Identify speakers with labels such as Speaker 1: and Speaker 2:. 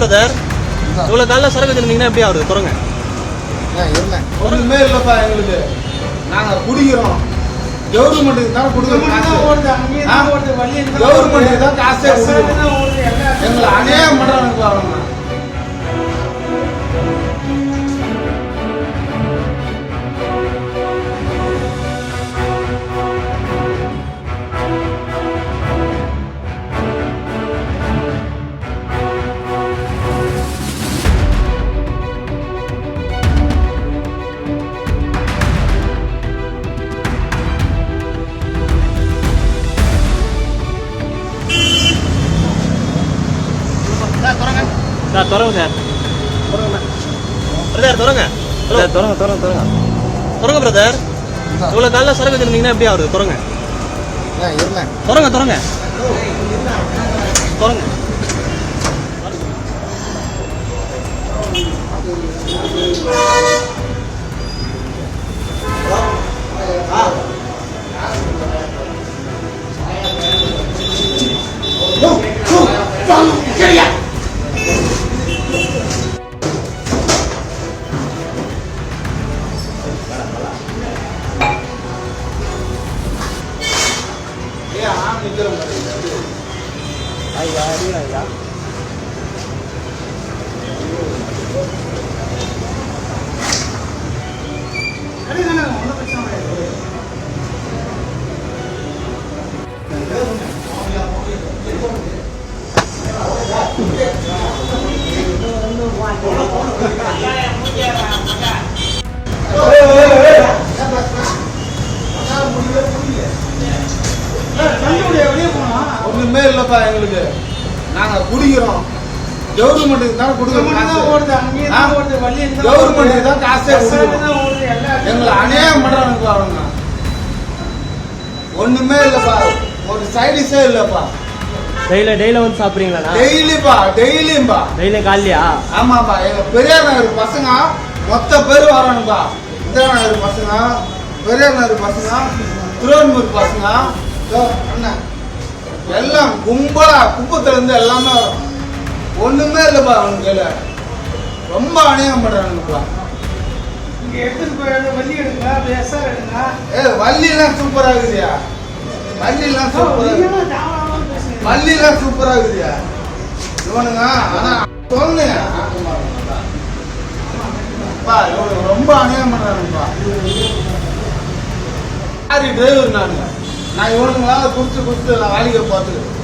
Speaker 1: Brother இவ்வளோ காலைல சரக்கு வச்சிருந்தீங்கன்னா எப்படி ஆகுது? தொடங்க
Speaker 2: ஒண்ணுமே இல்லப்பா எங்களுக்கு. நாங்க குடிக்கிறோம். கவர்மெண்ட்டுக்கு தான் கொடுக்குறோம் கவர்மெண்ட்டுக்கு தான் காசே. எங்களை அநியாயம் பண்றானுங்க
Speaker 1: சார். தொடங்க சார் பிரதர் தொடங்க ஹலோ
Speaker 3: தொடங்க தொடங்க தொடங்க
Speaker 1: தொடங்க பிரதர் இவ்வளோ காலைல சரக்கு வச்சிருந்தீங்கன்னா எப்படி ஆகுது? தொடங்க தொடங்க தொடங்க தொடங்க
Speaker 2: ஏன் ஆம் நிக்கிற மாதிரி
Speaker 3: ஐயா ஐயா.
Speaker 2: இல்லப்பா எங்களுக்கு. நாங்க குடிக்கிறோம். கவர்மெண்ட்டுக்கு தான் கொடுக்குறோம் காசு. கவர்மெண்ட்டுக்கு தான் காசே எங்களை அநியாயம் பண்றானுங்க அவங்க? ஒண்ணுமே இல்லப்பா. ஒரு சைடிஸே இல்லப்பா.
Speaker 3: டெய்லி டெய்லி வந்து சாப்பிட்றீங்களாண்ணா?
Speaker 2: டெய்லிப்பா டெய்லியும்பா
Speaker 3: டெய்லியும் காலையா
Speaker 2: ஆமாப்பா. எங்க பெரியார் நகர் பசங்க. மொத்த பேர் வரானுப்பா. இந்திரா நகர் பசங்க. பெரியார் நகர் பசங்க. திருவண்ணூர் பசங்க. அண்ணன் எல்லாம் கும்பலா குப்பத்துல இருந்து எல்லாமே வரும். ஒண்ணுமே இல்லப்பா அவனுக்கு ரொம்ப அநியாயம் பண்றானுங்கப்பா ஏ வள்ளிலாம் சூப்பரா இருக்குதியா வள்ளிலாம் சூப்பரா வள்ளிலாம் சூப்பரா இருக்குதியா இவனுங்க ஆனா சொல்லு. ரொம்ப அநியாயம் பண்றானுப்பா டிரைவர் நான்? நான் இவனுங்களால குடிச்சு குடிச்சு நான் வேலைக்கு பார்த்துக்கிறேன்